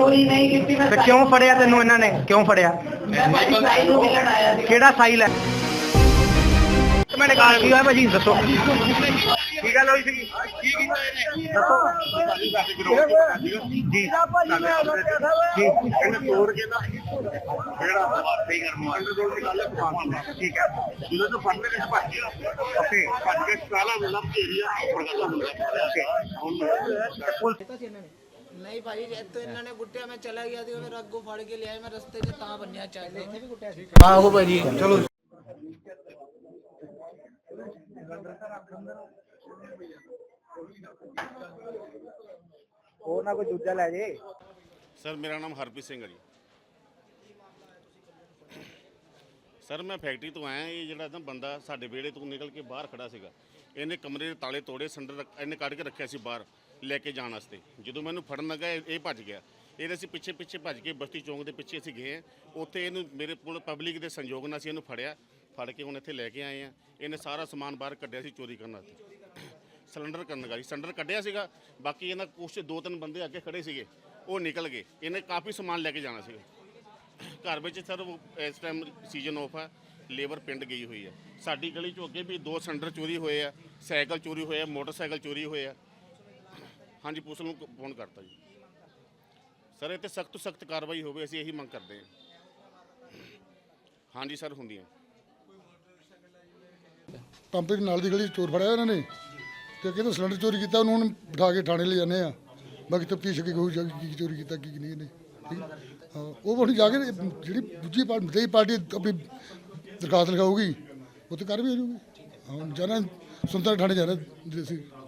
ਚੋਰੀ ਨਹੀਂ ਕੀਤੀ ਮੈਂ ਤੇ ਕਿਉਂ ਫੜਿਆ ਤੈਨੂੰ ਇਹਨਾਂ ਨੇ? ਕਿਉਂ ਫੜਿਆ? ਮੈਂ ਸਾਈ ਨੂੰ ਮਿਲਣ ਆਇਆ ਸੀ ਕਿਹੜਾ ਸਾਈਲ ਹੈ ਮਿੰਟ ਗੱਲ ਕੀ ਹੋਇਆ ਭਾਜੀ? ਦੱਸੋ। ਕੀ ਗੱਲ ਹੋਈ ਸੀਗੀ ਕੀ ਕੀਤਾ ਇਹਨੇ? ਦੱਸੋ। ਜੀ। ਜੀ। ਇਹਨੇ ਤੋੜ ਕੇ ਨਾ ਜਿਹੜਾ ਸਹੀ ਕਰਨ ਵਾਲਾ ਤੋੜ ਕੇ ਗੱਲ ਠੀਕ ਹੈ। ਜਦੋਂ ਤੋਂ ਫੜਨੇ ਵਿੱਚ ਭੱਜ ਗਿਆ। ਓਕੇ। ਭੱਜ ਕੇ ਸਾਲਾ ਲੱਭ ਕੇ ਏਰੀਆ ਫੜਦਾ ਹੁੰਦਾ ਓਕੇ। ਹੁਣ ਪੁਲਿਸ ਨਹੀਂ ਭਾਈ ਇੱਥੇ ਇਹਨਾਂ ਨੇ ਗੁੱਟਿਆ ਮੈਂ ਚਲਾ ਗਿਆ ਸੀ ਫਿਰ ਅੱਗੋਂ ਫੜ ਕੇ ਲਿਆਏ ਮੈਂ ਰਸਤੇ 'ਚ ਤਾਂ ਬੰਨਿਆ ਚਾਹੀਦਾ ਇੱਥੇ ਵੀ ਗੁੱਟਿਆ ਸੀ ਆਹੋ ਭਾਜੀ ਚਲੋ। ਹੋਰ ਨਾ ਕੋਈ ਦੂਜਾ ਲੈ ਜੇ। ਸਰ ਮੇਰਾ ਨਾਮ ਹਰਪ੍ਰੀਤ ਸਿੰਘ ਹੈ ਜੀ। ਸਰ ਮੈਂ ਫੈਕਟਰੀ ਤੋਂ ਆਇਆ ਇਹ ਜਿਹੜਾ ਨਾ ਬੰਦਾ ਸਾਡੇ ਵਿਹੜੇ ਤੋਂ ਨਿਕਲ ਕੇ ਬਾਹਰ ਖੜਾ ਸੀਗਾ। ਇਹਨੇ ਕਮਰੇ ਦੇ ਤਾਲੇ ਤੋੜੇ ਸੰਦਰ ਰੱਖ- ਇਹਨੇ ਕੱਢ ਕੇ ਰੱਖਿਆ ਸੀ ਬਾਹਰ। ਲੈ ਕੇ ਜਾਣ ਵਾਸਤੇ। ਜਦੋਂ ਮੈਨੂੰ ਫੜਨ ਲੱਗਾ, ਇਹ ਇਹ ਭੱਜ ਗਿਆ। ਇਹਦੇ ਅਸੀਂ ਪਿੱਛੇ ਪਿੱਛੇ ਭੱਜ ਕੇ ਬਸਤੀ ਚੌਂਕ ਦੇ ਪਿੱਛੇ ਅਸੀਂ ਗਏ ਹਾਂ। ਉੱਥੇ ਇਹਨੂੰ ਮੇਰੇ ਕੋਲ ਪਬਲਿਕ ਦੇ ਸੰਯੋਗ ਨਾਲ ਅਸੀਂ ਇਹਨੂੰ ਫੜਿਆ। ਫੜ ਕੇ ਹੁਣ ਇੱਥੇ ਲੈ ਕੇ ਆਏ ਆ ਇਹਨੇ ਸਾਰਾ ਸਮਾਨ ਬਾਹਰ ਕੱਢਿਆ ਸੀ ਚੋਰੀ ਕਰਨ ਵਾਸਤੇ। ਸਿਲੰਡਰ ਕਰਨ ਲੱਗਾ ਸੀ। ਸਿਲੰਡਰ ਕੱਢਿਆ ਸੀਗਾ। ਬਾਕੀ ਇਹਨਾਂ ਕੁਛ ਦੋ ਤਿੰਨ ਬੰਦੇ ਅੱਗੇ ਖੜੇ ਸੀਗੇ। ਉਹ ਨਿਕਲ ਗਏ। ਇਹਨੇ ਕਾਫੀ ਸਮਾਨ ਲੈ ਕੇ ਜਾਣਾ ਸੀਗਾ। ਘਰ ਵਿੱਚ ਸਰ, ਉਹ ਇਸ ਟਾਈਮ ਸੀਜ਼ਨ ਆਫ ਆ। ਲੇਬਰ ਪਿੰਡ ਗਈ ਹੋਈ ਆ। ਸਾਡੀ ਗਲੀ ਚੋਂ ਅੱਗੇ ਵੀ ਦੋ ਸਿਲੰਡਰ ਚੋਰੀ ਹੋਏ ਆ। ਸਾਈਕਲ ਚੋਰੀ ਹੋਏ ਆ, ਮੋਟਰਸਾਈਕਲ ਚੋਰੀ ਹੋਏ ਆ। ਹਾਂਜੀ, ਪੁਲਿਸ ਨੂੰ ਫੋਨ ਕਰਤਾ ਜੀ। ਸਰ, ਇਹ ਤੇ ਸਖਤ ਸਖਤ ਕਾਰਵਾਈ ਹੋਵੇ, ਅਸੀਂ ਇਹੀ ਮੰਗ ਕਰਦੇ ਹਾਂ। ਹਾਂਜੀ, ਸਰ, ਹੁੰਦੀਆਂ। ਪੰਪ ਦੇ ਨਾਲ ਦੀ ਗਲੀ 'ਚ ਚੋਰ ਫੜਿਆ ਇਹਨਾਂ ਨੇ? ਤੇ ਕਹਿੰਦੇ ਸਿਲੰਡਰ ਚੋਰੀ ਕੀਤਾ, ਉਹਨੂੰ ਹੁਣ ਬਿਠਾ ਕੇ ਥਾਣੇ ਲੈ ਜਾਂਦੇ ਆ ਬਾਕੀ ਤਫਤੀਸ਼ ਕੀ ਕੋਈ ਕੀ ਚੋਰੀ ਕੀਤਾ, ਕੀ ਨਹੀਂ ਇਹਨੇ। ਹਾਂ, ਉਹ ਹੁਣ ਜਾ ਕੇ ਜਿਹੜੀ ਦੂਜੀ ਪਾਰਟੀ ਪਾਰਟੀ ਆਪਣੀ ਦਰਖਾਸਤ ਲਗਾਊਗੀ, ਉਹ ਤੇ ਕਰ ਵੀ ਹੋ ਜੂਗੀ ਹਾਂ ਜਾਣਾ, ਸੁੰਦਰ ਥਾਣੇ ਜਾਣਾ ਸੀ